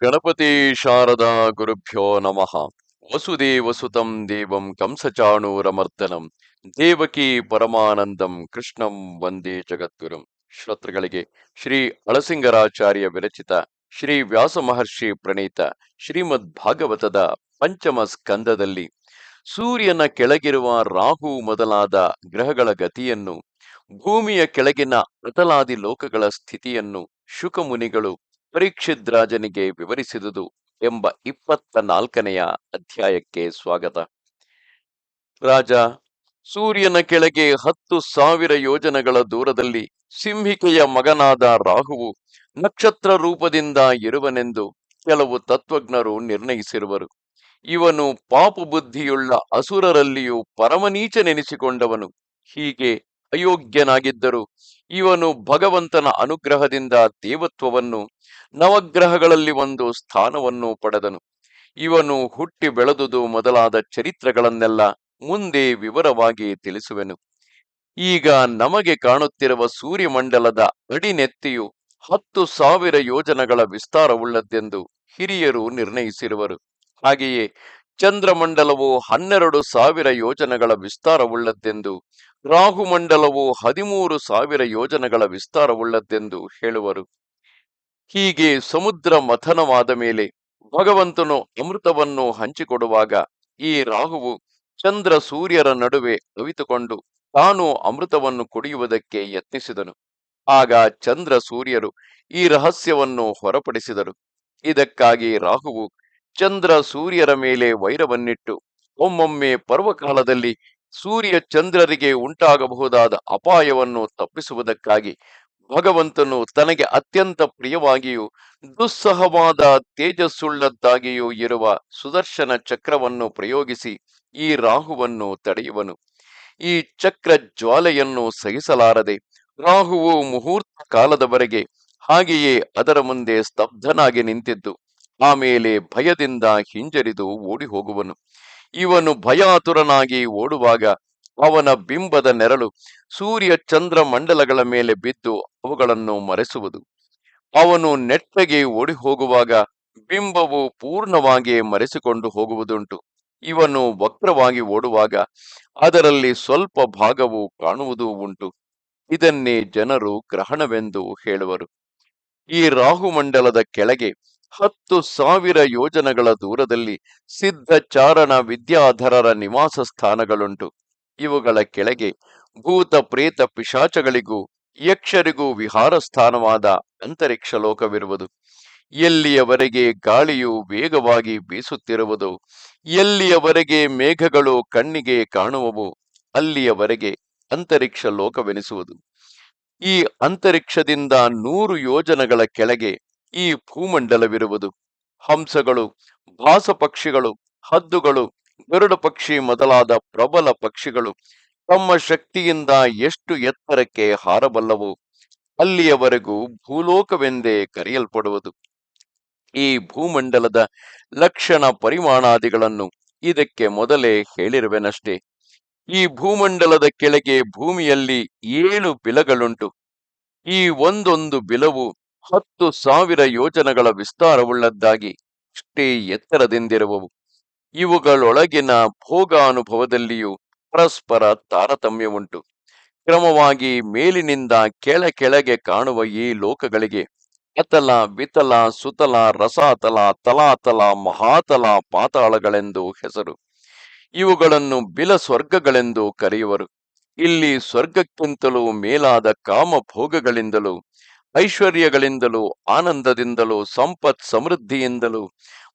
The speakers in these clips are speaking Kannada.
ಗಣಪತಿ ಶಾರದಾ ಗುರುಭ್ಯೋ ನಮಃ. ವಸುದೇವಸುತಂ ದೇವಂ ಕಂಸಚಾಣೂರಮರ್ದನಂ. ದೇವಕಿ ಪರಮಾನಂದಂ ಕೃಷ್ಣಂ ವಂದೇ ಜಗದ್ಗುರುಂ. ಶ್ರೋತೃಗಳಿಗೆ ಶ್ರೀ ಅಳಸಿಂಗರಾಚಾರ್ಯ ವಿರಚಿತ ಶ್ರೀ ವ್ಯಾಸ ಮಹರ್ಷಿ ಪ್ರಣೀತ ಶ್ರೀಮದ್ ಭಾಗವತದ ಪಂಚಮ ಸ್ಕಂದದಲ್ಲಿ ಸೂರ್ಯನ ಕೆಳಗಿರುವ ರಾಹು ಮೊದಲಾದ ಗ್ರಹಗಳ ಗತಿಯನ್ನು, ಭೂಮಿಯ ಕೆಳಗಿನ ಅತಲಾದಿ ಲೋಕಗಳ ಸ್ಥಿತಿಯನ್ನು ಶುಕಮುನಿಗಳು ಪರೀಕ್ಷಿತ್ ರಾಜನಿಗೆ ವಿವರಿಸಿದುದು ಎಂಬ ಇಪ್ಪತ್ತ ನಾಲ್ಕನೆಯ ಅಧ್ಯಾಯಕ್ಕೆ ಸ್ವಾಗತ. ರಾಜ, ಸೂರ್ಯನ ಕೆಳಗೆ ಹತ್ತು ಸಾವಿರ ಯೋಜನಗಳ ದೂರದಲ್ಲಿ ಸಿಂಹಿಕೆಯ ಮಗನಾದ ರಾಹುವು ನಕ್ಷತ್ರ ರೂಪದಿಂದ ಇರುವನೆಂದು ಕೆಲವು ತತ್ವಜ್ಞರು ನಿರ್ಣಯಿಸಿರುವರು. ಇವನು ಪಾಪ ಬುದ್ಧಿಯುಳ್ಳ ಅಸುರರಲ್ಲಿಯೂ ಪರಮನೀಚನೆನಿಸಿಕೊಂಡವನು. ಹೀಗೆ ಅಯೋಗ್ಯನಾಗಿದ್ದರು ಇವನು ಭಗವಂತನ ಅನುಗ್ರಹದಿಂದ ದೇವತ್ವವನ್ನು ನವಗ್ರಹಗಳಲ್ಲಿ ಒಂದು ಸ್ಥಾನವನ್ನು ಪಡೆದನು. ಇವನು ಹುಟ್ಟಿ ಬೆಳೆದುದು ಮೊದಲಾದ ಚರಿತ್ರೆಗಳನ್ನೆಲ್ಲ ಮುಂದೆ ವಿವರವಾಗಿ ತಿಳಿಸುವೆನು. ಈಗ ನಮಗೆ ಕಾಣುತ್ತಿರುವ ಸೂರ್ಯಮಂಡಲದ ಅಡಿನೆತ್ತಿಯು ಹತ್ತು ಸಾವಿರ ಯೋಜನಗಳ ವಿಸ್ತಾರವುಳ್ಳದ್ದೆಂದು ಹಿರಿಯರು ನಿರ್ಣಯಿಸಿರುವರು. ಹಾಗೆಯೇ ಚಂದ್ರಮಂಡಲವು ಹನ್ನೆರಡು ಸಾವಿರ ಯೋಜನಗಳ ವಿಸ್ತಾರವುಳ್ಳದ್ದೆಂದು, ರಾಹುಮಂಡಲವು ಹದಿಮೂರು ಸಾವಿರ ಯೋಜನಗಳ ವಿಸ್ತಾರವುಳ್ಳದ್ದೆಂದು ಹೇಳುವರು. ಹೀಗೆ ಸಮುದ್ರ ಮಥನವಾದ ಮೇಲೆ ಭಗವಂತನು ಅಮೃತವನ್ನು ಹಂಚಿಕೊಡುವಾಗ ಈ ರಾಹುವು ಚಂದ್ರ ಸೂರ್ಯರ ನಡುವೆ ಅವಿತುಕೊಂಡು ತಾನು ಅಮೃತವನ್ನು ಕುಡಿಯುವುದಕ್ಕೆ ಯತ್ನಿಸಿದನು. ಆಗ ಚಂದ್ರ ಸೂರ್ಯರು ಈ ರಹಸ್ಯವನ್ನು ಹೊರಪಡಿಸಿದರು. ಇದಕ್ಕಾಗಿ ರಾಹುವು ಚಂದ್ರ ಸೂರ್ಯರ ಮೇಲೆ ವೈರವನ್ನಿಟ್ಟು ಒಮ್ಮೊಮ್ಮೆ ಪರ್ವಕಾಲದಲ್ಲಿ ಸೂರ್ಯ ಚಂದ್ರರಿಗೆ ಉಂಟಾಗಬಹುದಾದ ಅಪಾಯವನ್ನು ತಪ್ಪಿಸುವುದಕ್ಕಾಗಿ ಭಗವಂತನು ತನಗೆ ಅತ್ಯಂತ ಪ್ರಿಯವಾಗಿಯೂ, ದುಸ್ಸಹವಾದ ತೇಜಸ್ಸುಳ್ಳದ್ದಾಗಿಯೂ ಇರುವ ಸುದರ್ಶನ ಚಕ್ರವನ್ನು ಪ್ರಯೋಗಿಸಿ ಈ ರಾಹುವನ್ನು ತಡೆಯುವನು. ಈ ಚಕ್ರ ಜ್ವಾಲೆಯನ್ನು ಸಹಿಸಲಾರದೆ ರಾಹುವು ಮುಹೂರ್ತ ಕಾಲದವರೆಗೆ ಹಾಗೆಯೇ ಅದರ ಮುಂದೆ ಸ್ತಬ್ಧನಾಗಿ ನಿಂತಿದ್ದು ಆಮೇಲೆ ಭಯದಿಂದ ಹಿಂಜರಿದು ಓಡಿ ಹೋಗುವನು ಇವನು ಭಯಾತುರನಾಗಿ ಓಡುವಾಗ ಅವನ ಬಿಂಬದ ನೆರಳು ಸೂರ್ಯ ಚಂದ್ರ ಮಂಡಲಗಳ ಮೇಲೆ ಬಿದ್ದು ಅವುಗಳನ್ನು ಮರೆಸುವುದು. ಅವನು ನೆಟ್ಟಗೆ ಓಡಿ ಹೋಗುವಾಗ ಬಿಂಬವು ಪೂರ್ಣವಾಗಿ ಮರೆಸಿಕೊಂಡು ಹೋಗುವುದುಂಟು. ಇವನು ವಕ್ರವಾಗಿ ಓಡುವಾಗ ಅದರಲ್ಲಿ ಸ್ವಲ್ಪ ಭಾಗವು ಕಾಣುವುದೂ ಉಂಟು. ಇದನ್ನೇ ಜನರು ಗ್ರಹಣವೆಂದು ಹೇಳುವರು. ಈ ರಾಹುಮಂಡಲದ ಕೆಳಗೆ ಹತ್ತು ಸಾವಿರ ಯೋಜನಗಳ ದೂರದಲ್ಲಿ ಸಿದ್ಧಚಾರಣ ವಿದ್ಯಾಧರರ ನಿವಾಸ ಸ್ಥಾನಗಳುಂಟು ಇವುಗಳ ಕೆಳಗೆ ಭೂತ ಪ್ರೇತ ಪಿಶಾಚಗಳಿಗೂ ಯಕ್ಷರಿಗೂ ವಿಹಾರ ಸ್ಥಾನವಾದ ಅಂತರಿಕ್ಷ ಲೋಕವಿರುವುದು. ಎಲ್ಲಿಯವರೆಗೆ ಗಾಳಿಯು ವೇಗವಾಗಿ ಬೀಸುತ್ತಿರುವುದು, ಎಲ್ಲಿಯವರೆಗೆ ಮೇಘಗಳು ಕಣ್ಣಿಗೆ ಕಾಣುವವು, ಅಲ್ಲಿಯವರೆಗೆ ಅಂತರಿಕ್ಷ ಲೋಕವೆನಿಸುವುದು. ಈ ಅಂತರಿಕ್ಷದಿಂದ ನೂರು ಯೋಜನಗಳ ಕೆಳಗೆ ಈ ಭೂಮಂಡಲವಿರುವುದು. ಹಂಸಗಳು ಭಾಸ ಪಕ್ಷಿಗಳು ಹದ್ದುಗಳು ಗರುಡ ಪಕ್ಷಿ ಮೊದಲಾದ ಪ್ರಬಲ ಪಕ್ಷಿಗಳು ತಮ್ಮ ಶಕ್ತಿಯಿಂದ ಎಷ್ಟು ಎತ್ತರಕ್ಕೆ ಹಾರಬಲ್ಲವು ಅಲ್ಲಿಯವರೆಗೂ ಭೂಲೋಕವೆಂದೇ ಕರೆಯಲ್ಪಡುವುದು. ಈ ಭೂಮಂಡಲದ ಲಕ್ಷಣ ಪರಿಮಾಣಾದಿಗಳನ್ನು ಇದಕ್ಕೆ ಮೊದಲೇ ಹೇಳಿರುವೆನಷ್ಟೇ. ಈ ಭೂಮಂಡಲದ ಕೆಳಗೆ ಭೂಮಿಯಲ್ಲಿ ಏಳು ಬಿಲಗಳುಂಟು. ಈ ಒಂದೊಂದು ಬಿಲವು ಹತ್ತು ಸಾವಿರ ಯೋಜನೆಗಳ ವಿಸ್ತಾರವುಳ್ಳದ್ದಾಗಿ ಅಷ್ಟೇ ಎತ್ತರದಿಂದಿರುವವು. ಇವುಗಳೊಳಗಿನ ಭೋಗಾನುಭವದಲ್ಲಿಯೂ ಪರಸ್ಪರ ತಾರತಮ್ಯವುಂಟು. ಕ್ರಮವಾಗಿ ಮೇಲಿನಿಂದ ಕೆಳ ಕೆಳಗೆ ಕಾಣುವ ಈ ಲೋಕಗಳಿಗೆ ಅತಲ ವಿತಲ ಸುತಲ ರಸಾತಲ, ತಲಾತಲ, ಮಹಾತಲ ಪಾತಾಳಗಳೆಂದು ಹೆಸರು. ಇವುಗಳನ್ನು ಬಿಲ ಸ್ವರ್ಗಗಳೆಂದು ಕರೆಯುವರು. ಇಲ್ಲಿ ಸ್ವರ್ಗಕ್ಕಿಂತಲೂ ಮೇಲಾದ ಕಾಮ ಭೋಗಗಳಿಂದಲೂ ಐಶ್ವರ್ಯಗಳಿಂದಲೂ, ಆನಂದದಿಂದಲೂ, ಸಂಪತ್ ಸಮೃದ್ಧಿಯಿಂದಲೂ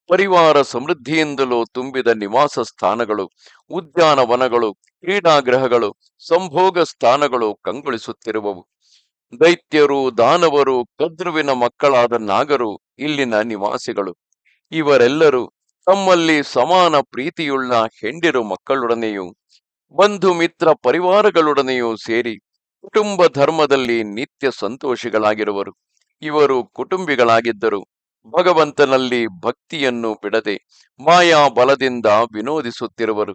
ಪರಿವಾರ ಸಮೃದ್ಧಿಯಿಂದಲೂ ತುಂಬಿದ ನಿವಾಸ ಸ್ಥಾನಗಳು ಉದ್ಯಾನವನಗಳು ಕ್ರೀಡಾಗೃಹಗಳು, ಸಂಭೋಗ ಸ್ಥಾನಗಳು ಕಂಗೊಳಿಸುತ್ತಿರುವವು. ದೈತ್ಯರು, ದಾನವರು, ಕದ್ರುವಿನ ಮಕ್ಕಳಾದ ನಾಗರು ಇಲ್ಲಿನ ನಿವಾಸಿಗಳು. ಇವರೆಲ್ಲರೂ ತಮ್ಮಲ್ಲಿ ಸಮಾನ ಪ್ರೀತಿಯುಳ್ಳ ಹೆಂಡಿರು ಮಕ್ಕಳೊಡನೆಯೂ ಬಂಧು ಮಿತ್ರ ಪರಿವಾರಗಳೊಡನೆಯೂ ಸೇರಿ ಕುಟುಂಬ ಧರ್ಮದಲ್ಲಿ ನಿತ್ಯ ಸಂತೋಷಿಗಳಾಗಿರುವರು. ಇವರು ಕುಟುಂಬಿಗಳಾಗಿದ್ದರು. ಭಗವಂತನಲ್ಲಿ ಭಕ್ತಿಯನ್ನು ಬಿಡದೆ ಮಾಯಾ ಬಲದಿಂದ ವಿನೋದಿಸುತ್ತಿರುವರು.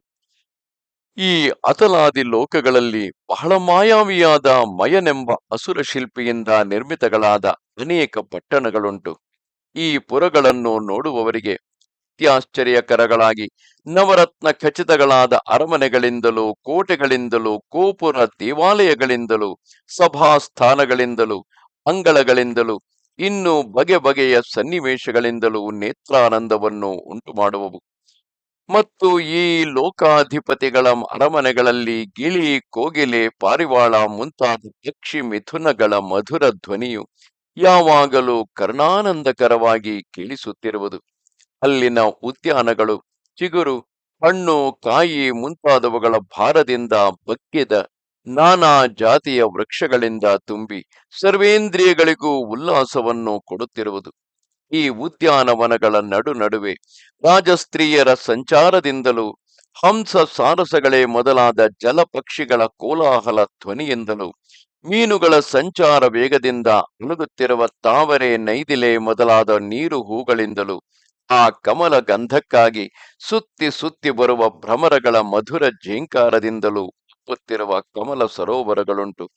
ಈ ಅತಲಾದಿ ಲೋಕಗಳಲ್ಲಿ ಬಹಳ ಮಾಯಾವಿಯಾದ ಮಯನೆಂಬ ಅಸುರ ಶಿಲ್ಪಿಯಿಂದ ನಿರ್ಮಿತಗಳಾದ ಅನೇಕ ಪಟ್ಟಣಗಳುಂಟು. ಈ ಪುರಗಳನ್ನು ನೋಡುವವರಿಗೆ ಅತ್ಯಾಶ್ಚರ್ಯಕರಗಳಾಗಿ ನವರತ್ನ ಖಚಿತಗಳಾದ ಅರಮನೆಗಳಿಂದಲೂ, ಕೋಟೆಗಳಿಂದಲೂ, ಗೋಪುರ ದೇವಾಲಯಗಳಿಂದಲೂ, ಸಭಾಸ್ಥಾನಗಳಿಂದಲೂ, ಅಂಗಳಗಳಿಂದಲೂ ಇನ್ನು ಬಗೆ ಬಗೆಯ ಸನ್ನಿವೇಶಗಳಿಂದಲೂ ನೇತ್ರಾನಂದವನ್ನು ಉಂಟು ಮಾಡುವವು ಮತ್ತು ಈ ಲೋಕಾಧಿಪತಿಗಳ ಅರಮನೆಗಳಲ್ಲಿ ಗಿಳಿ, ಕೋಗಿಲೆ, ಪಾರಿವಾಳ ಮುಂತಾದ ಪಕ್ಷಿ, ಮಿಥುನಗಳ ಮಧುರ ಧ್ವನಿಯು ಯಾವಾಗಲೂ ಕರ್ಣಾನಂದಕರವಾಗಿ ಕೇಳಿಸುತ್ತಿರುವುದು. ಅಲ್ಲಿನ ಉದ್ಯಾನಗಳು, ಚಿಗುರು, ಹಣ್ಣು, ಕಾಯಿ ಮುಂತಾದವುಗಳ ಭಾರದಿಂದ ಬಗ್ಗಿದ ನಾನಾ ಜಾತಿಯ ವೃಕ್ಷಗಳಿಂದ ತುಂಬಿ ಸರ್ವೇಂದ್ರಿಯಗಳಿಗೂ ಉಲ್ಲಾಸವನ್ನು ಕೊಡುತ್ತಿರುವುದು. ಈ ಉದ್ಯಾನವನಗಳ ನಡು ನಡುವೆ ರಾಜಸ್ತ್ರೀಯರ ಸಂಚಾರದಿಂದಲೂ ಹಂಸ ಸಾರಸಗಳೇ ಮೊದಲಾದ ಜಲಪಕ್ಷಿಗಳ ಕೋಲಾಹಲ ಧ್ವನಿಯಿಂದಲೂ ಮೀನುಗಳ ಸಂಚಾರ ವೇಗದಿಂದ ಅಣುಗುತ್ತಿರುವ ತಾವರೆ ನೈದಿಲೆ ಮೊದಲಾದ ನೀರು ಹೂಗಳಿಂದಲೂ ಆ ಕಮಲ ಗಂಧಕ್ಕಾಗಿ ಸುತ್ತಿ ಸುತ್ತಿ ಬರುವ ಭ್ರಮರಗಳ ಮಧುರ ಝೇಂಕಾರದಿಂದಲೂ ಉಪ್ಪುತ್ತಿರುವ ಕಮಲ ಸರೋವರಗಳುಂಟು.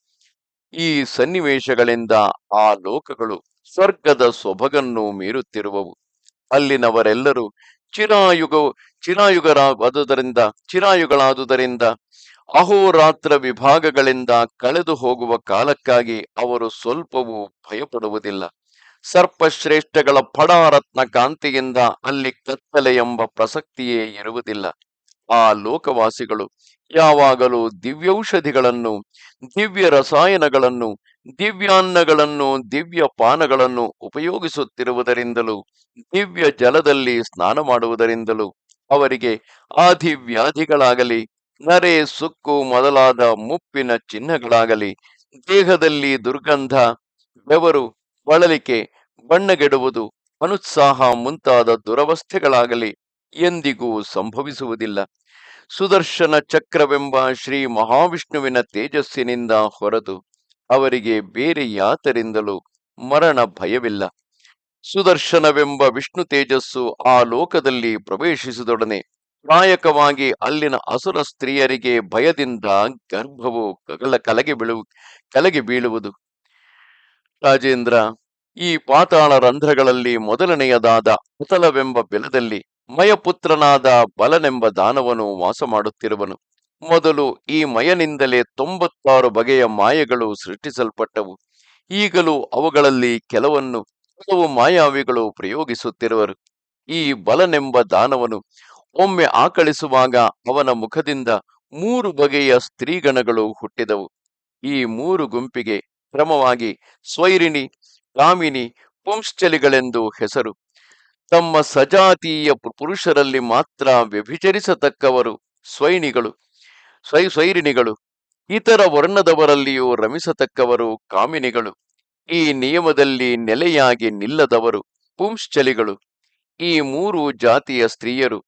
ಈ ಸನ್ನಿವೇಶಗಳಿಂದ ಆ ಲೋಕಗಳು ಸ್ವರ್ಗದ ಸೊಬಗನ್ನು ಮೀರುತ್ತಿರುವವು. ಅಲ್ಲಿನವರೆಲ್ಲರೂ ಚಿರಾಯುಗ, ಚಿರಾಯುಗರಾದುದರಿಂದ, ಚಿರಾಯುಗಳಾದುದರಿಂದ, ಅಹೋರಾತ್ರ ವಿಭಾಗಗಳಿಂದ ಕಳೆದು ಹೋಗುವ ಕಾಲಕ್ಕಾಗಿ ಅವರು ಸ್ವಲ್ಪವೂ ಭಯಪಡುವುದಿಲ್ಲ. ಸರ್ಪಶ್ರೇಷ್ಠಗಳ ಪಡಾರತ್ನ ಕಾಂತಿಯಿಂದ ಅಲ್ಲಿ ಕತ್ತಲೆ ಎಂಬ ಪ್ರಸಕ್ತಿಯೇ ಇರುವುದಿಲ್ಲ. ಆ ಲೋಕವಾಸಿಗಳು ಯಾವಾಗಲೂ ದಿವ್ಯೌಷಧಿಗಳನ್ನು, ದಿವ್ಯ ರಸಾಯನಗಳನ್ನು, ದಿವ್ಯಾನ್ನಗಳನ್ನು, ದಿವ್ಯ ಪಾನಗಳನ್ನು ಉಪಯೋಗಿಸುತ್ತಿರುವುದರಿಂದಲೂ, ದಿವ್ಯ ಜಲದಲ್ಲಿ ಸ್ನಾನ ಮಾಡುವುದರಿಂದಲೂ ಅವರಿಗೆ ಆದಿವ್ಯಾಧಿಗಳಾಗಲಿ, ನರೆ, ಸುಕ್ಕು ಮೊದಲಾದ ಮುಪ್ಪಿನ ಚಿಹ್ನಗಳಾಗಲಿ, ದೇಹದಲ್ಲಿ ದುರ್ಗಂಧ, ಬೆವರು, ಬಳಲಿಕೆ, ಬಣ್ಣಗೆಡುವುದು, ಅನುತ್ಸಾಹ ಮುಂತಾದ ದುರವಸ್ಥೆಗಳಾಗಲಿ ಎಂದಿಗೂ ಸಂಭವಿಸುವುದಿಲ್ಲ. ಸುದರ್ಶನ ಚಕ್ರವೆಂಬ ಶ್ರೀ ಮಹಾವಿಷ್ಣುವಿನ ತೇಜಸ್ಸಿನಿಂದ ಹೊರತು ಅವರಿಗೆ ಬೇರೆ ಯಾತರಿಂದಲೂ ಮರಣ ಭಯವಿಲ್ಲ. ಸುದರ್ಶನವೆಂಬ ವಿಷ್ಣು ತೇಜಸ್ಸು ಆ ಲೋಕದಲ್ಲಿ ಪ್ರವೇಶಿಸಿದೊಡನೆ ಪ್ರಾಯಕವಾಗಿ ಅಲ್ಲಿನ ಅಸುರ ಸ್ತ್ರೀಯರಿಗೆ ಭಯದಿಂದ ಗರ್ಭವು ಕಗಲ ಕಲಗೆ ಬೀಳು, ಕಲಗೆ ಬೀಳುವುದು. ರಾಜೇಂದ್ರ, ಈ ಪಾತಾಳ ರಂಧ್ರಗಳಲ್ಲಿ ಮೊದಲನೆಯದಾದ ಅತಲವೆಂಬ ಬೆಲದಲ್ಲಿ ಮಯಪುತ್ರನಾದ ಬಲನೆಂಬ ದಾನವನು ವಾಸ ಮಾಡುತ್ತಿರುವನು ಮೊದಲು ಈ ಮಯನಿಂದಲೇ ತೊಂಬತ್ತಾರು ಬಗೆಯ ಮಾಯೆಗಳು ಸೃಷ್ಟಿಸಲ್ಪಟ್ಟವು. ಈಗಲೂ ಅವುಗಳಲ್ಲಿ ಕೆಲವನ್ನು ಕೆಲವು ಮಾಯಾವಿಗಳು ಪ್ರಯೋಗಿಸುತ್ತಿರುವರು. ಈ ಬಲನೆಂಬ ದಾನವನು ಒಮ್ಮೆ ಆಕಳಿಸುವಾಗ ಅವನ ಮುಖದಿಂದ ಮೂರು ಬಗೆಯ ಸ್ತ್ರೀಗಣಗಳು ಹುಟ್ಟಿದವು. ಈ ಮೂರು ಗುಂಪಿಗೆ ಕ್ರಮವಾಗಿ ಸ್ವೈರಿಣಿ, ಕಾಮಿನಿ, ಪುಂಶ್ಚಲಿಗಳೆಂದು ಹೆಸರು. ತಮ್ಮ ಸಜಾತೀಯ ಪುರುಷರಲ್ಲಿ ಮಾತ್ರ ವ್ಯಭಿಚರಿಸತಕ್ಕವರು ಸ್ವೈನಿಗಳು ಸ್ವೈ, ಸ್ವೈರಿಣಿಗಳು. ಇತರ ವರ್ಣದವರಲ್ಲಿಯೂ ರಮಿಸತಕ್ಕವರು ಕಾಮಿನಿಗಳು. ಈ ನಿಯಮದಲ್ಲಿ ನೆಲೆಯಾಗಿ ನಿಲ್ಲದವರು ಪುಂಶ್ಚಲಿಗಳು. ಈ ಮೂರು ಜಾತಿಯ ಸ್ತ್ರೀಯರು.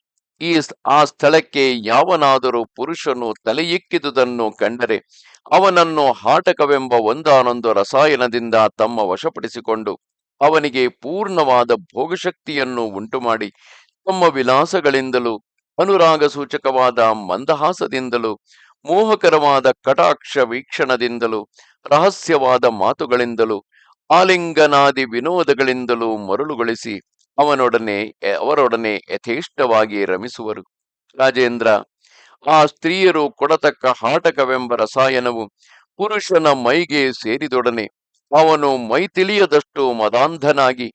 ಈ ಆ ಸ್ಥಳಕ್ಕೆ ಯಾವನಾದರೂ ಪುರುಷನು ತಲೆಯಿಕ್ಕಿದುದನ್ನು ಕಂಡರೆ ಅವನನ್ನು ಹಾಟಕವೆಂಬ ಒಂದಾನೊಂದು ರಸಾಯನದಿಂದ ತಮ್ಮ ವಶಪಡಿಸಿಕೊಂಡು ಅವನಿಗೆ ಪೂರ್ಣವಾದ ಭೋಗಶಕ್ತಿಯನ್ನು ಉಂಟುಮಾಡಿ ತಮ್ಮ ವಿಲಾಸಗಳಿಂದಲೂ ಅನುರಾಗ ಸೂಚಕವಾದ ಮಂದಹಾಸದಿಂದಲೂ, ಮೋಹಕರವಾದ ಕಟಾಕ್ಷ ವೀಕ್ಷಣದಿಂದಲೂ, ರಹಸ್ಯವಾದ ಮಾತುಗಳಿಂದಲೂ, ಆಲಿಂಗನಾದಿ ವಿನೋದಗಳಿಂದಲೂ ಮರುಳುಗೊಳಿಸಿ ಅವನೊಡನೆ ಅವರೊಡನೆ ಯಥೇಷ್ಟವಾಗಿ ರಮಿಸುವರು. ರಾಜೇಂದ್ರ, ಆ ಸ್ತ್ರೀಯರು ಕೊಡತಕ್ಕ ಹಾಟಕವೆಂಬ ರಸಾಯನವು ಪುರುಷನ ಮೈಗೆ ಸೇರಿದೊಡನೆ ಅವನು ಮೈ ತಿಳಿಯದಷ್ಟು ಮದಾಂಧನಾಗಿ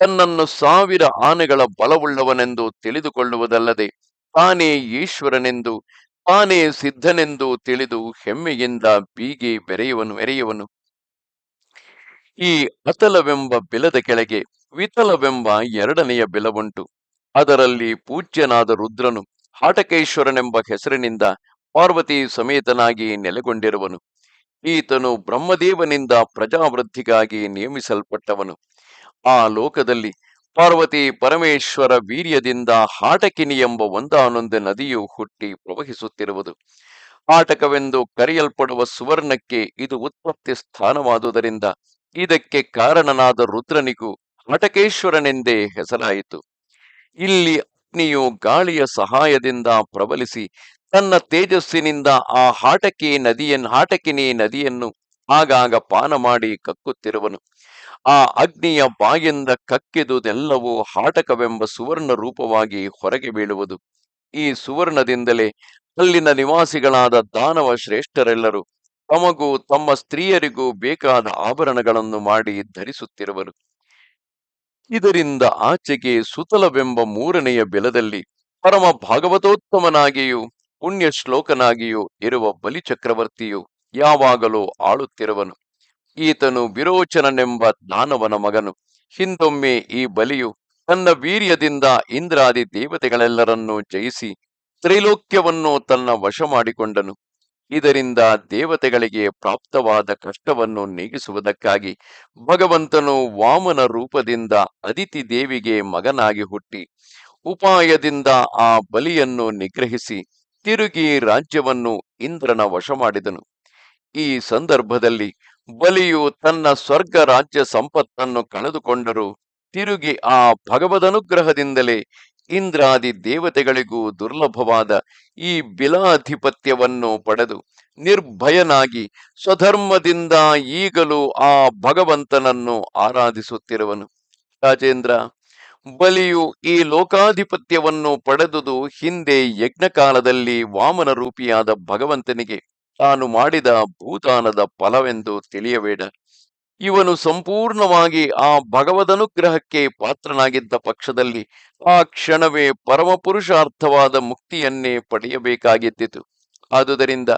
ತನ್ನನ್ನು ಸಾವಿರ ಆನೆಗಳ ಬಲವುಳ್ಳವನೆಂದು ತಿಳಿದುಕೊಳ್ಳುವುದಲ್ಲದೆ ತಾನೇ ಈಶ್ವರನೆಂದು, ತಾನೇ ಸಿದ್ಧನೆಂದು ತಿಳಿದು ಹೆಮ್ಮೆಯಿಂದ ಬೀಗಿ ಬೆರೆಯುವನು, ಎರೆಯುವನು. ಈ ಅತಲವೆಂಬ ಬಿಲದ ಕೆಳಗೆ ವಿತಲವೆಂಬ ಎರಡನೆಯ ಬಿಲವುಂಟು. ಅದರಲ್ಲಿ ಪೂಜ್ಯನಾದ ರುದ್ರನು ಹಾಟಕೇಶ್ವರನೆಂಬ ಹೆಸರಿನಿಂದ ಪಾರ್ವತಿ ಸಮೇತನಾಗಿ ನೆಲೆಗೊಂಡಿರುವನು. ಈತನು ಬ್ರಹ್ಮದೇವನಿಂದ ಪ್ರಜಾವೃದ್ಧಿಗಾಗಿ ನೇಮಿಸಲ್ಪಟ್ಟವನು. ಆ ಲೋಕದಲ್ಲಿ ಪಾರ್ವತಿ ಪರಮೇಶ್ವರ ವೀರ್ಯದಿಂದ ಹಾಟಕಿನಿ ಎಂಬ ಒಂದಾನೊಂದು ನದಿಯು ಹುಟ್ಟಿ ಪ್ರವಹಿಸುತ್ತಿರುವುದು. ಆಟಕವೆಂದು ಕರೆಯಲ್ಪಡುವ ಸುವರ್ಣಕ್ಕೆ ಇದು ಉತ್ಪತ್ತಿ ಸ್ಥಾನವಾದುದರಿಂದ ಇದಕ್ಕೆ ಕಾರಣನಾದ ರುದ್ರನಿಗೂ ಹಟಕೇಶ್ವರನೆಂದೇ ಹೆಸರಾಯಿತು. ಇಲ್ಲಿ ಅಗ್ನಿಯು ಗಾಳಿಯ ಸಹಾಯದಿಂದ ಪ್ರಬಲಿಸಿ ತನ್ನ ತೇಜಸ್ಸಿನಿಂದ ಆ ಹಾಟಕಿ ನದಿಯನ್ನು ಹಾಟಕಿನಿ ನದಿಯನ್ನು ಆಗಾಗ ಪಾನ ಮಾಡಿ ಕಕ್ಕುತ್ತಿರುವನು. ಆ ಅಗ್ನಿಯ ಬಾಯಿಂದ ಕಕ್ಕಿದುದೆಲ್ಲವೂ ಹಾಟಕವೆಂಬ ಸುವರ್ಣ ರೂಪವಾಗಿ ಹೊರಗೆ ಬೀಳುವುದು. ಈ ಸುವರ್ಣದಿಂದಲೇ ಅಲ್ಲಿನ ನಿವಾಸಿಗಳಾದ ದಾನವ ಶ್ರೇಷ್ಠರೆಲ್ಲರೂ ತಮಗೂ ತಮ್ಮ ಸ್ತ್ರೀಯರಿಗೂ ಬೇಕಾದ ಆಭರಣಗಳನ್ನು ಮಾಡಿ ಧರಿಸುತ್ತಿರುವರು. ಇದರಿಂದ ಆಚೆಗೆ ಸುತಲವೆಂಬ ಮೂರನೆಯ ಬೆಲದಲ್ಲಿ ಪರಮ ಭಾಗವತೋತ್ತಮನಾಗಿಯೂ ಪುಣ್ಯ ಶ್ಲೋಕನಾಗಿಯೂ ಇರುವ ಬಲಿಚಕ್ರವರ್ತಿಯು ಯಾವಾಗಲೂ ಆಳುತ್ತಿರುವನು. ಈತನು ವಿರೋಚನನೆಂಬ ದಾನವನ ಮಗನು. ಹಿಂದೊಮ್ಮೆ ಈ ಬಲಿಯು ತನ್ನ ವೀರ್ಯದಿಂದ ಇಂದ್ರಾದಿ ದೇವತೆಗಳೆಲ್ಲರನ್ನೂ ಜಯಿಸಿ ತ್ರೈಲೋಕ್ಯವನ್ನು ತನ್ನ ವಶ ಮಾಡಿಕೊಂಡನು ಇದರಿಂದ ದೇವತೆಗಳಿಗೆ ಪ್ರಾಪ್ತವಾದ ಕಷ್ಟವನ್ನು ನೀಗಿಸುವುದಕ್ಕಾಗಿ ಭಗವಂತನು ವಾಮನ ರೂಪದಿಂದ ಅದಿತಿ ದೇವಿಗೆ ಮಗನಾಗಿ ಹುಟ್ಟಿ, ಉಪಾಯದಿಂದ ಆ ಬಲಿಯನ್ನು ನಿಗ್ರಹಿಸಿ ತಿರುಗಿ ರಾಜ್ಯವನ್ನು ಇಂದ್ರನ ವಶ ಮಾಡಿದನು ಈ ಸಂದರ್ಭದಲ್ಲಿ ಬಲಿಯು ತನ್ನ ಸ್ವರ್ಗ ರಾಜ್ಯ ಸಂಪತ್ತನ್ನು ಕಳೆದುಕೊಂಡರೂ. ತಿರುಗಿ ಆ ಭಗವದನುಗ್ರಹದಿಂದಲೇ ಇಂದ್ರಾದಿ ದೇವತೆಗಳಿಗೂ ದುರ್ಲಭವಾದ ಈ ಬಿಲಾಧಿಪತ್ಯವನ್ನು ಪಡೆದು ನಿರ್ಭಯನಾಗಿ ಸ್ವಧರ್ಮದಿಂದ ಈಗಲೂ ಆ ಭಗವಂತನನ್ನು ಆರಾಧಿಸುತ್ತಿರುವನು. ರಾಜೇಂದ್ರ ಬಲಿಯು ಈ ಲೋಕಾಧಿಪತ್ಯವನ್ನು ಪಡೆದುದು ಹಿಂದೆ ಯಜ್ಞಕಾಲದಲ್ಲಿ ವಾಮನ ರೂಪಿಯಾದ ಭಗವಂತನಿಗೆ. ತಾನು ಮಾಡಿದ ಭೂತಾನದ ಫಲವೆಂದು ತಿಳಿಯಬೇಡ. ಇವನು ಸಂಪೂರ್ಣವಾಗಿ ಆ ಭಗವದನುಗ್ರಹಕ್ಕೆ ಪಾತ್ರನಾಗಿದ್ದ ಪಕ್ಷದಲ್ಲಿ ಆ ಕ್ಷಣವೇ ಪರಮಪುರುಷಾರ್ಥವಾದ ಮುಕ್ತಿಯನ್ನೇ ಪಡೆಯಬೇಕಾಗಿದ್ದಿತು. ಆದುದರಿಂದ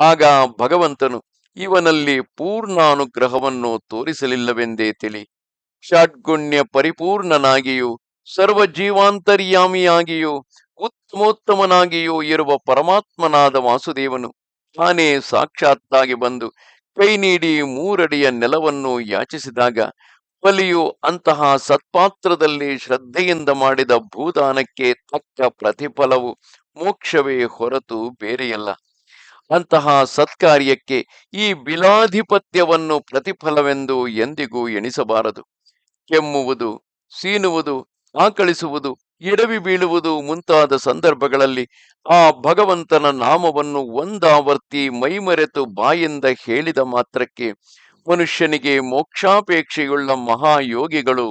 ಆಗ ಭಗವಂತನು ಇವನಲ್ಲಿ ಪೂರ್ಣಾನುಗ್ರಹವನ್ನು ತೋರಿಸಲಿಲ್ಲವೆಂದೇ ತಿಳಿ. ಷಡ್ಗುಣ್ಯ ಪರಿಪೂರ್ಣನಾಗಿಯೂ ಸರ್ವ ಜೀವಾಂತರ್ಯಾಮಿಯಾಗಿಯೂ ಉತ್ತಮೋತ್ತಮನಾಗಿಯೂ ಇರುವ ಪರಮಾತ್ಮನಾದ ವಾಸುದೇವನು ತಾನೇ ಸಾಕ್ಷಾತ್ತಾಗಿ ಬಂದು ಕೈ ನೀಡಿ ಮೂರಡಿಯ ನೆಲವನ್ನು ಯಾಚಿಸಿದಾಗ ಬಲಿಯು ಅಂತಹ ಸತ್ಪಾತ್ರದಲ್ಲಿ ಶ್ರದ್ಧೆಯಿಂದ ಮಾಡಿದ ಭೂದಾನಕ್ಕೆ ತಕ್ಕ ಪ್ರತಿಫಲವು ಮೋಕ್ಷವೇ ಹೊರತು ಬೇರೆಯಲ್ಲ. ಅಂತಹ ಸತ್ಕಾರ್ಯಕ್ಕೆ ಈ ಬಿಲಾಧಿಪತ್ಯವನ್ನು ಪ್ರತಿಫಲವೆಂದು ಎಂದಿಗೂ ಎಣಿಸಬಾರದು. ಕೆಮ್ಮುವುದು, ಸೀನುವುದು, ಆಕಳಿಸುವುದು ಎಡವಿ ಬೀಳುವುದು ಮುಂತಾದ ಸಂದರ್ಭಗಳಲ್ಲಿ ಆ ಭಗವಂತನ ನಾಮವನ್ನು ಒಂದಾವರ್ತಿ ಮೈಮರೆತು ಬಾಯಿಂದ ಹೇಳಿದ ಮಾತ್ರಕ್ಕೆ ಮನುಷ್ಯನಿಗೆ ಮೋಕ್ಷಾಪೇಕ್ಷೆಯುಳ್ಳ ಮಹಾಯೋಗಿಗಳು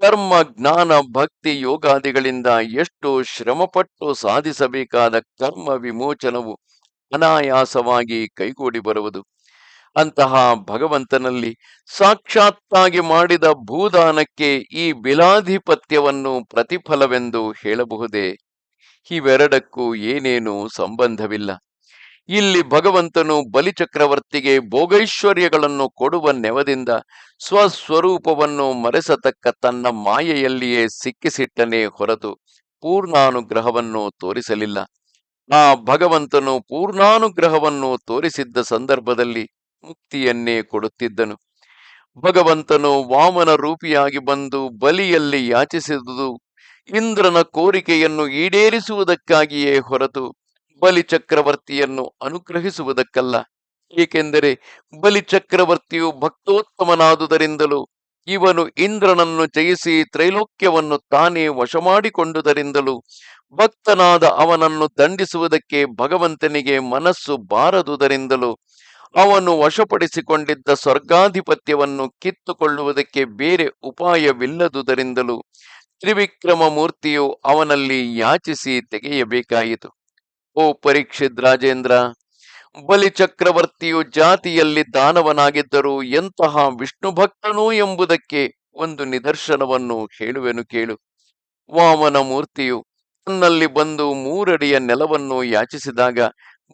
ಕರ್ಮ, ಜ್ಞಾನ, ಭಕ್ತಿ, ಯೋಗಾದಿಗಳಿಂದ ಎಷ್ಟು ಶ್ರಮಪಟ್ಟು ಸಾಧಿಸಬೇಕಾದ ಕರ್ಮ ವಿಮೋಚನವು ಅನಾಯಾಸವಾಗಿ ಕೈಗೂಡಿ ಬರುವುದು. ಅಂತಹ ಭಗವಂತನಲ್ಲಿ ಸಾಕ್ಷಾತ್ತಾಗಿ ಮಾಡಿದ ಭೂದಾನಕ್ಕೆ ಈ ಬಿಲಾಧಿಪತ್ಯವನ್ನು ಪ್ರತಿಫಲವೆಂದು ಹೇಳಬಹುದೇ? ಇವೆರಡಕ್ಕೂ ಏನೇನೂ ಸಂಬಂಧವಿಲ್ಲ. ಇಲ್ಲಿ ಭಗವಂತನು ಬಲಿಚಕ್ರವರ್ತಿಗೆ ಭೋಗೈಶ್ವರ್ಯಗಳನ್ನು ಕೊಡುವ ನೆವದಿಂದ ಸ್ವಸ್ವರೂಪವನ್ನು ಮರೆಸತಕ್ಕ ತನ್ನ ಮಾಯೆಯಲ್ಲಿಯೇ ಸಿಕ್ಕಿಸಿಟ್ಟನೇ ಹೊರತು ಪೂರ್ಣಾನುಗ್ರಹವನ್ನು ತೋರಿಸಲಿಲ್ಲ. ಆ ಭಗವಂತನು ಪೂರ್ಣಾನುಗ್ರಹವನ್ನು ತೋರಿಸಿದ್ದ ಸಂದರ್ಭದಲ್ಲಿ ಮುಕ್ತಿಯನ್ನೇ ಕೊಡುತ್ತಿದ್ದನು. ಭಗವಂತನು ವಾಮನ ರೂಪಿಯಾಗಿ ಬಂದು ಬಲಿಯಲ್ಲಿ ಯಾಚಿಸಿದುದು, ಇಂದ್ರನ ಕೋರಿಕೆಯನ್ನು ಈಡೇರಿಸುವುದಕ್ಕಾಗಿಯೇ ಹೊರತು ಬಲಿ ಚಕ್ರವರ್ತಿಯನ್ನು ಅನುಗ್ರಹಿಸುವುದಕ್ಕಲ್ಲ. ಏಕೆಂದರೆ ಬಲಿ ಚಕ್ರವರ್ತಿಯು ಭಕ್ತೋತ್ತಮನಾದುದರಿಂದಲೂ, ಇವನು ಇಂದ್ರನನ್ನು ಜಯಿಸಿ ತ್ರೈಲೋಕ್ಯವನ್ನು ತಾನೇ ವಶ ಮಾಡಿಕೊಂಡುದರಿಂದಲೂ ಭಕ್ತನಾದ ಅವನನ್ನು ದಂಡಿಸುವುದಕ್ಕೆ ಭಗವಂತನಿಗೆ ಮನಸ್ಸು ಬಾರದುದರಿಂದಲೂ ಅವನು ವಶಪಡಿಸಿಕೊಂಡಿದ್ದ ಸ್ವರ್ಗಾಧಿಪತ್ಯವನ್ನು ಕಿತ್ತುಕೊಳ್ಳುವುದಕ್ಕೆ ಬೇರೆ ಉಪಾಯವಿಲ್ಲದುದರಿಂದಲೂ ತ್ರಿವಿಕ್ರಮ ಮೂರ್ತಿಯು ಅವನಲ್ಲಿ ಯಾಚಿಸಿ ತೆಗೆಯಬೇಕಾಯಿತು. ಓ ಪರೀಕ್ಷಿತ್ ರಾಜೇಂದ್ರ, ಬಲಿ ಚಕ್ರವರ್ತಿಯು ಜಾತಿಯಲ್ಲಿ ದಾನವನಾಗಿದ್ದರೂ ಎಂತಹ ವಿಷ್ಣು ಭಕ್ತನು ಎಂಬುದಕ್ಕೆ ಒಂದು ನಿದರ್ಶನವನ್ನು ಹೇಳುವೆನು ಕೇಳು. ವಾಮನ ಮೂರ್ತಿಯು ತನ್ನಲ್ಲಿ ಬಂದು ಮೂರಡಿಯ ನೆಲವನ್ನು ಯಾಚಿಸಿದಾಗ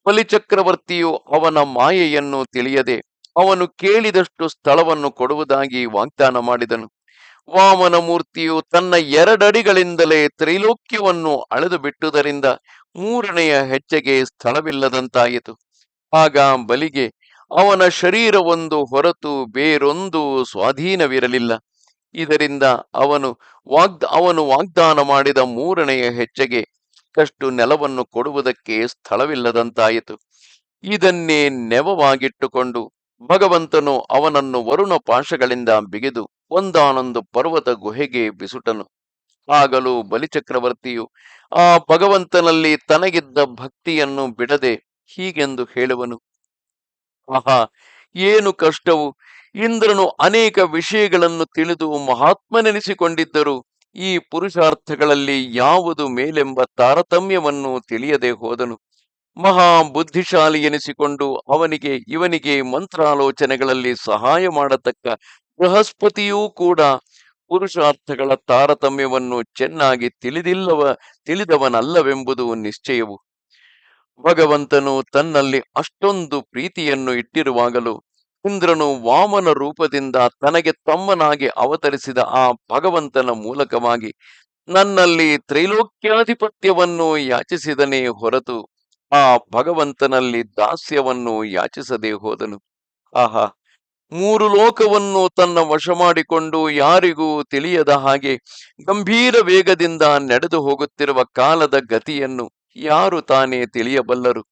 ಬಲಿಚಕ್ರವರ್ತಿಯು ಅವನ ಮಾಯೆಯನ್ನು ತಿಳಿಯದೆ ಅವನು ಕೇಳಿದಷ್ಟು ಸ್ಥಳವನ್ನು ಕೊಡುವುದಾಗಿ ವಾಗ್ದಾನ ಮಾಡಿದನು. ವಾಮನ ಮೂರ್ತಿಯು ತನ್ನ ಎರಡಡಿಗಳಿಂದಲೇ ತ್ರೈಲೋಕ್ಯವನ್ನು ಅಳೆದು ಬಿಟ್ಟುದರಿಂದ ಮೂರನೆಯ ಹೆಜ್ಜೆಗೆ ಸ್ಥಳವಿಲ್ಲದಂತಾಯಿತು. ಆಗ ಬಲಿಗೆ ಅವನ ಶರೀರವೊಂದು ಹೊರತು ಬೇರೊಂದು ಸ್ವಾಧೀನವಿರಲಿಲ್ಲ. ಇದರಿಂದ ಅವನು ವಾಗ್ದ, ಅವನು ವಾಗ್ದಾನ ಮಾಡಿದ ಮೂರನೆಯ ಹೆಜ್ಜೆಗೆ ಕಷ್ಟು ನೆಲವನ್ನು ಕೊಡುವುದಕ್ಕೆ ಸ್ಥಳವಿಲ್ಲದಂತಾಯಿತು. ಇದನ್ನೇ ನೆವವಾಗಿಟ್ಟುಕೊಂಡು ಭಗವಂತನು ಅವನನ್ನು ವರುಣ ಪಾಶಗಳಿಂದ ಬಿಗಿದು ಒಂದಾನೊಂದು ಪರ್ವತ ಗುಹೆಗೆ ಬಿಸುಟನು. ಆಗಲೂ ಬಲಿಚಕ್ರವರ್ತಿಯು ಆ ಭಗವಂತನಲ್ಲಿ ತನಗಿದ್ದ ಭಕ್ತಿಯನ್ನು ಬಿಡದೆ ಹೀಗೆಂದು ಹೇಳುವನು. ಆಹಾ, ಏನು ಕಷ್ಟವು? ಇಂದ್ರನು ಅನೇಕ ವಿಷಯಗಳನ್ನು ತಿಳಿದು ಮಹಾತ್ಮನೆನಿಸಿಕೊಂಡಿದ್ದರು. ಈ ಪುರುಷಾರ್ಥಗಳಲ್ಲಿ ಯಾವುದು ಮೇಲೆಂಬ ತಾರತಮ್ಯವನ್ನು ತಿಳಿಯದೆ ಹೋದನು. ಮಹಾ ಬುದ್ಧಿಶಾಲಿ ಎನಿಸಿಕೊಂಡು ಅವನಿಗೆ ಇವನಿಗೆ ಮಂತ್ರಾಲೋಚನೆಗಳಲ್ಲಿ ಸಹಾಯ ಮಾಡತಕ್ಕ ಬೃಹಸ್ಪತಿಯೂ ಕೂಡ ಪುರುಷಾರ್ಥಗಳ ತಾರತಮ್ಯವನ್ನು ಚೆನ್ನಾಗಿ ತಿಳಿದಿಲ್ಲವ, ತಿಳಿದವನಲ್ಲವೆಂಬುದು ನಿಶ್ಚಯವು. ಭಗವಂತನು ತನ್ನಲ್ಲಿ ಅಷ್ಟೊಂದು ಪ್ರೀತಿಯನ್ನು ಇಟ್ಟಿರುವಾಗಲೂ ಇಂದ್ರನು ವಾಮನ ರೂಪದಿಂದ ತನಗೆ ತಮ್ಮನಾಗಿ ಅವತರಿಸಿದ ಆ ಭಗವಂತನ ಮೂಲಕವಾಗಿ ನನ್ನಲ್ಲಿ ತ್ರೈಲೋಕ್ಯಾಧಿಪತ್ಯವನ್ನು ಯಾಚಿಸಿದನೇ ಹೊರತು ಆ ಭಗವಂತನಲ್ಲಿ ದಾಸ್ಯವನ್ನು ಯಾಚಿಸದೆ ಹೋದನು. ಆಹಾ, ಮೂರು ಲೋಕವನ್ನು ತನ್ನ ವಶ ಮಾಡಿಕೊಂಡು ಯಾರಿಗೂ ತಿಳಿಯದ ಹಾಗೆ ಗಂಭೀರ ವೇಗದಿಂದ ನಡೆದು ಹೋಗುತ್ತಿರುವ ಕಾಲದ ಗತಿಯನ್ನು ಯಾರು ತಾನೇ ತಿಳಿಯಬಲ್ಲರು?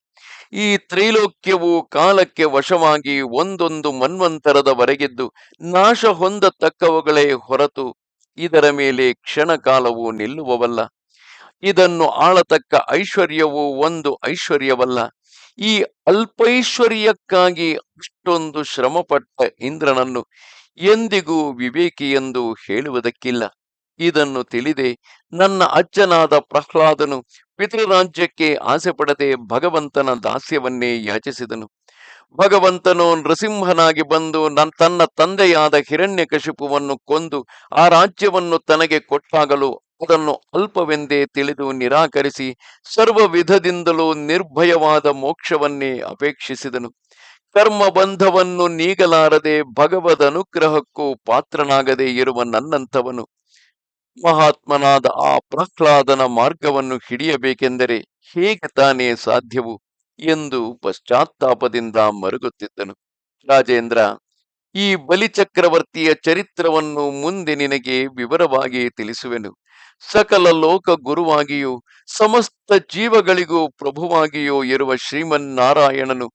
ಈ ತ್ರೈಲೋಕ್ಯವು ಕಾಲಕ್ಕೆ ವಶವಾಗಿ ಒಂದೊಂದು ಮನ್ವಂತರದವರೆಗಿದ್ದು ನಾಶ ಹೊಂದತಕ್ಕವುಗಳೇ ಹೊರತು ಇದರ ಮೇಲೆ ಕ್ಷಣಕಾಲವು ನಿಲ್ಲುವವಲ್ಲ. ಇದನ್ನು ಆಳತಕ್ಕ ಐಶ್ವರ್ಯವು ಒಂದು ಐಶ್ವರ್ಯವಲ್ಲ. ಈ ಅಲ್ಪೈಶ್ವರ್ಯಕ್ಕಾಗಿ ಅಷ್ಟೊಂದು ಶ್ರಮಪಟ್ಟ ಇಂದ್ರನನ್ನು ಎಂದಿಗೂ ವಿವೇಕಿ ಎಂದು ಹೇಳುವುದಕ್ಕಿಲ್ಲ. ಇದನ್ನು ತಿಳಿದೆ, ನನ್ನ ಅಜ್ಜನಾದ ಪ್ರಹ್ಲಾದನು ಪಿತೃರಾಜ್ಯಕ್ಕೆ ಆಸೆ ಪಡದೆ ಭಗವಂತನ ದಾಸ್ಯವನ್ನೇ ಯಾಚಿಸಿದನು. ಭಗವಂತನು ನೃಸಿಂಹನಾಗಿ ಬಂದು ನನ್, ತನ್ನ ತಂದೆಯಾದ ಹಿರಣ್ಯಕಶಿಪುವನ್ನು ಕೊಂದು ಆ ರಾಜ್ಯವನ್ನು ತನಗೆ ಕೊಟ್ಟಾಗಲೂ ಅದನ್ನು ಅಲ್ಪವೆಂದೇ ತಿಳಿದು ನಿರಾಕರಿಸಿ ಸರ್ವ ವಿಧದಿಂದಲೂ ನಿರ್ಭಯವಾದ ಮೋಕ್ಷವನ್ನೇ ಅಪೇಕ್ಷಿಸಿದನು. ಕರ್ಮ ಬಂಧವನ್ನು ನೀಗಲಾರದೆ ಭಗವದ್ ಅನುಗ್ರಹಕ್ಕೂ ಪಾತ್ರನಾಗದೆ ಇರುವ ನನ್ನಂಥವನು. ಮಹಾತ್ಮನಾದ ಆ ಪ್ರಹ್ಲಾದನ ಮಾರ್ಗವನ್ನು ಹಿಡಿಯಬೇಕೆಂದರೆ ಹೇಗೆ ತಾನೇ ಸಾಧ್ಯವು ಎಂದು ಪಶ್ಚಾತ್ತಾಪದಿಂದ ಮರುಗುತ್ತಿದ್ದನು. ರಾಜೇಂದ್ರ, ಈ ಬಲಿಚಕ್ರವರ್ತಿಯ ಚರಿತ್ರವನ್ನು ಮುಂದೆ ನಿನಗೆ ವಿವರವಾಗಿ ತಿಳಿಸುವೆನು. ಸಕಲ ಲೋಕ ಗುರುವಾಗಿಯೂ, ಸಮಸ್ತ ಜೀವಗಳಿಗೂ ಪ್ರಭುವಾಗಿಯೂ ಇರುವ ಶ್ರೀಮನ್ನಾರಾಯಣನು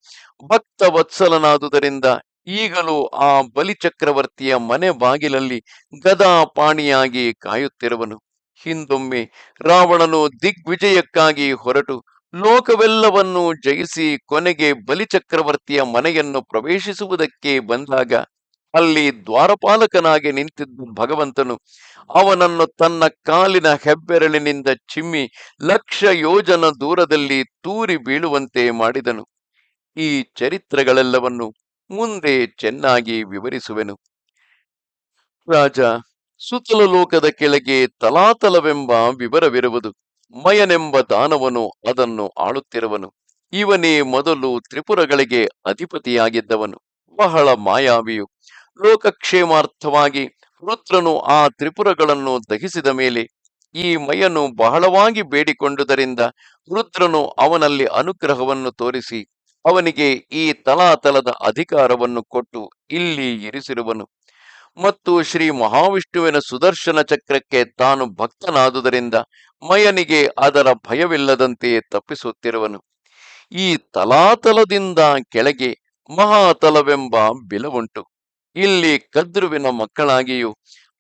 ಭಕ್ತ ವತ್ಸಲನಾದುದರಿಂದ ಈಗಲೂ ಆ ಬಲಿಚಕ್ರವರ್ತಿಯ ಮನೆ ಬಾಗಿಲಲ್ಲಿ ಗದಾಪಾಣಿಯಾಗಿ ಕಾಯುತ್ತಿರುವನು. ಹಿಂದೊಮ್ಮೆ ರಾವಣನು ದಿಗ್ವಿಜಯಕ್ಕಾಗಿ ಹೊರಟು ಲೋಕವೆಲ್ಲವನ್ನು ಜಯಿಸಿ ಕೊನೆಗೆ ಬಲಿಚಕ್ರವರ್ತಿಯ ಮನೆಯನ್ನು ಪ್ರವೇಶಿಸುವುದಕ್ಕೆ ಬಂದಾಗ ಅಲ್ಲಿ ದ್ವಾರಪಾಲಕನಾಗಿ ನಿಂತಿದ್ದ ಭಗವಂತನು ಅವನನ್ನು ತನ್ನ ಕಾಲಿನ ಹೆಬ್ಬೆರಳಿನಿಂದ ಚಿಮ್ಮಿ ಲಕ್ಷ ಯೋಜನ ದೂರದಲ್ಲಿ ತೂರಿ ಬೀಳುವಂತೆ ಮಾಡಿದನು. ಈ ಚರಿತ್ರೆಗಳೆಲ್ಲವನ್ನು ಮುಂದೆ ಚೆನ್ನಾಗಿ ವಿವರಿಸುವೆನು. ರಾಜ, ಸುತ್ತಲ ಲೋಕದ ಕೆಳಗೆ ತಲಾತಲವೆಂಬ ವಿವರವಿರುವುದು. ಮಯನೆಂಬ ದಾನವನು ಅದನ್ನು ಆಳುತ್ತಿರುವನು. ಇವನೇ ಮೊದಲು ತ್ರಿಪುರಗಳಿಗೆ ಅಧಿಪತಿಯಾಗಿದ್ದವನು. ಬಹಳ ಮಾಯಾವಿಯು. ಲೋಕಕ್ಷೇಮಾರ್ಥವಾಗಿ ರುದ್ರನು ಆ ತ್ರಿಪುರಗಳನ್ನು ದಹಿಸಿದ ಮೇಲೆ ಈ ಮಯನು ಬಹಳವಾಗಿ ಬೇಡಿಕೊಂಡುದರಿಂದ ರುದ್ರನು ಅವನಲ್ಲಿ ಅನುಗ್ರಹವನ್ನು ತೋರಿಸಿ ಅವನಿಗೆ ಈ ತಲಾತಲದ ಅಧಿಕಾರವನ್ನು ಕೊಟ್ಟು ಇಲ್ಲಿ ಇರಿಸಿರುವನು. ಮತ್ತು ಶ್ರೀ ಮಹಾವಿಷ್ಣುವಿನ ಸುದರ್ಶನ ಚಕ್ರಕ್ಕೆ ತಾನು ಭಕ್ತನಾದುದರಿಂದ ಮಯನಿಗೆ ಅದರ ಭಯವಿಲ್ಲದಂತೆ ತಪ್ಪಿಸುತ್ತಿರುವನು. ಈ ತಲಾತಲದಿಂದ ಕೆಳಗೆ ಮಹಾತಲವೆಂಬ ಬಿಲವುಂಟು. ಇಲ್ಲಿ ಕದ್ರುವಿನ ಮಕ್ಕಳಾಗಿಯೂ,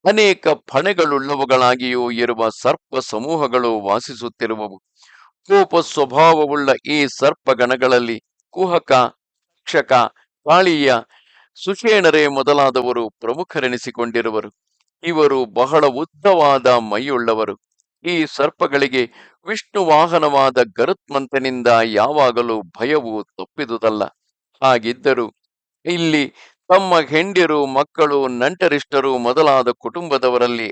ಅನೇಕ ಫಣೆಗಳುಳ್ಳವುಗಳಾಗಿಯೂ ಇರುವ ಸರ್ಪ ಸಮೂಹಗಳು ವಾಸಿಸುತ್ತಿರುವವು. ಕೋಪ ಸ್ವಭಾವವುಳ್ಳ ಈ ಸರ್ಪಗಣಗಳಲ್ಲಿ ಕುಹಕ ಶಿಕ್ಷಕ ಕಾಳಿಯ ಸುಷೇಣರೇ ಮೊದಲಾದವರು ಪ್ರಮುಖರೆನಿಸಿಕೊಂಡಿರುವರು. ಇವರು ಬಹಳ ಉದ್ದವಾದ ಮೈಯುಳ್ಳವರು. ಈ ಸರ್ಪಗಳಿಗೆ ವಿಷ್ಣು ವಾಹನವಾದ ಗರುತ್ಮಂತನಿಂದ ಯಾವಾಗಲೂ ಭಯವು ತಪ್ಪಿದುದಲ್ಲ. ಹಾಗಿದ್ದರೂ ಇಲ್ಲಿ ತಮ್ಮ ಹೆಂಡಿರು ಮಕ್ಕಳು, ನಂಟರಿಷ್ಟರು ಮೊದಲಾದ ಕುಟುಂಬದವರಲ್ಲಿ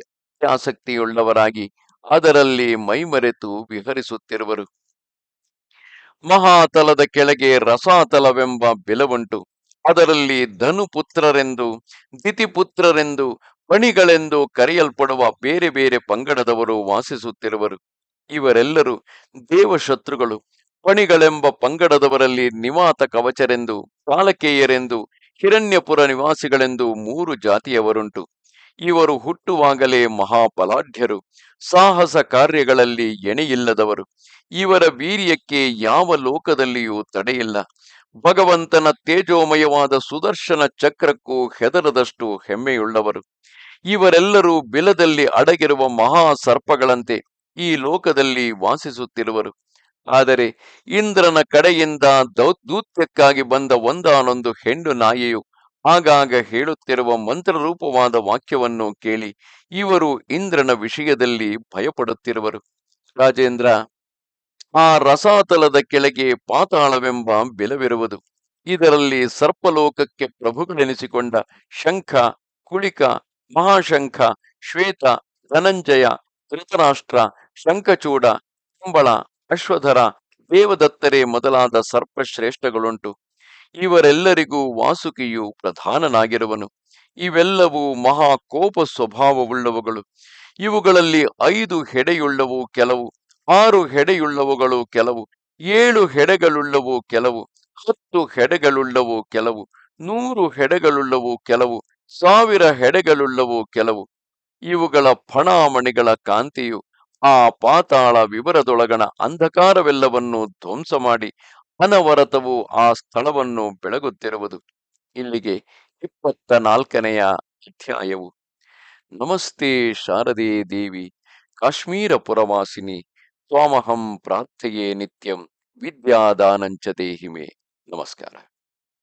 ಆಸಕ್ತಿಯುಳ್ಳವರಾಗಿ ಅದರಲ್ಲಿ ಮೈಮರೆತು ವಿಹರಿಸುತ್ತಿರುವರು. ಮಹಾತಲದ ಕೆಳಗೆ ರಸಾತಲವೆಂಬ ಬೆಲವುಂಟು. ಅದರಲ್ಲಿ ಧನುಪುತ್ರರೆಂದು, ದಿತಿಪುತ್ರರೆಂದು ಪಣಿಗಳೆಂದು ಕರೆಯಲ್ಪಡುವ ಬೇರೆ ಬೇರೆ ಪಂಗಡದವರು ವಾಸಿಸುತ್ತಿರುವರು. ಇವರೆಲ್ಲರೂ ದೇವಶತ್ರುಗಳು. ಪಣಿಗಳೆಂಬ ಪಂಗಡದವರಲ್ಲಿ ನಿವಾತ ಕವಚರೆಂದು ಕಾಲಕೇಯರೆಂದು ಹಿರಣ್ಯಪುರ ನಿವಾಸಿಗಳೆಂದು ಮೂರು ಜಾತಿಯವರುಂಟು. ಇವರು ಹುಟ್ಟುವಾಗಲೇ ಮಹಾಬಲಾಢ್ಯರು, ಸಾಹಸ ಕಾರ್ಯಗಳಲ್ಲಿ ಎಣೆಯಿಲ್ಲದವರು. ಇವರ ವೀರ್ಯಕ್ಕೆ ಯಾವ ಲೋಕದಲ್ಲಿಯೂ ತಡೆಯಿಲ್ಲ. ಭಗವಂತನ ತೇಜೋಮಯವಾದ ಸುದರ್ಶನ ಚಕ್ರಕ್ಕೂ ಹೆದರದಷ್ಟು ಹೆಮ್ಮೆಯುಳ್ಳವರು. ಇವರೆಲ್ಲರೂ ಬಿಲದಲ್ಲಿ ಅಡಗಿರುವ ಮಹಾ ಸರ್ಪಗಳಂತೆ ಈ ಲೋಕದಲ್ಲಿ ವಾಸಿಸುತ್ತಿರುವರು. ಆದರೆ ಇಂದ್ರನ ಕಡೆಯಿಂದ ದೌ ದೂತ್ಯಕ್ಕಾಗಿ ಬಂದ ಒಂದಾನೊಂದು ಹೆಣ್ಣು ನಾಯಿಯು ಆಗಾಗ ಹೇಳುತ್ತಿರುವ ಮಂತ್ರರೂಪವಾದ ವಾಕ್ಯವನ್ನು ಕೇಳಿ ಇವರು ಇಂದ್ರನ ವಿಷಯದಲ್ಲಿ ಭಯಪಡುತ್ತಿರುವರು. ರಾಜೇಂದ್ರ, ಆ ರಸಾತಲದ ಕೆಳಗೆ ಪಾತಾಳವೆಂಬ ಬೆಲವಿರುವುದು. ಇದರಲ್ಲಿ ಸರ್ಪಲೋಕಕ್ಕೆ ಪ್ರಭುಗಳೆನಿಸಿಕೊಂಡ ಶಂಖ, ಕುಳಿಕ, ಮಹಾಶಂಖ, ಶ್ವೇತ, ಧನಂಜಯ, ಧೃತರಾಷ್ಟ್ರ, ಶಂಖಚೂಡ, ಕುಂಬಳ ಅಶ್ವಧರ ದೇವದತ್ತರೆ ಮೊದಲಾದ ಸರ್ಪಶ್ರೇಷ್ಠಗಳುಂಟು. ಇವರೆಲ್ಲರಿಗೂ ವಾಸುಕಿಯು ಪ್ರಧಾನನಾಗಿರುವನು. ಇವೆಲ್ಲವೂ ಮಹಾ ಕೋಪ ಸ್ವಭಾವವುಳ್ಳವುಗಳು. ಇವುಗಳಲ್ಲಿ ಐದು ಹೆಡೆಯುಳ್ಳವು ಕೆಲವು, ಆರು ಹೆಡೆಯುಳ್ಳವುಗಳು ಕೆಲವು, ಏಳು ಹೆಡೆಗಳುಳ್ಳವು ಕೆಲವು, ಹತ್ತು ಹೆಡೆಗಳುಳ್ಳವು ಕೆಲವು, ನೂರು ಹೆಡೆಗಳುಳ್ಳವು ಕೆಲವು, ಸಾವಿರ ಹೆಡೆಗಳುಳ್ಳವು ಕೆಲವು. ಇವುಗಳ ಫಣಾಮಣಿಗಳ ಕಾಂತಿಯು ಆ ಪಾತಾಳ ವಿವರದೊಳಗಣ ಅಂಧಕಾರವೆಲ್ಲವನ್ನು ಧ್ವಂಸ ಮಾಡಿ ಅನವರತವು ಆ ಸ್ಥಳವನ್ನು ಬೆಳಗುತ್ತಿರುವುದು. ಇಲ್ಲಿಗೆ ಇಪ್ಪತ್ತ ನಾಲ್ಕನೆಯ ಅಧ್ಯಾಯವು. ನಮಸ್ತೆ ಶಾರದೆ ದೇವಿ ಕಾಶ್ಮೀರ ಪುರವಾಸಿನಿ ತ್ವಾಮಹಂ ಪ್ರಾರ್ಥೆಯೇ ನಿತ್ಯಂ ವಿದ್ಯಾದಾನಂಚ ದೇಹಿಮೆ. ನಮಸ್ಕಾರ.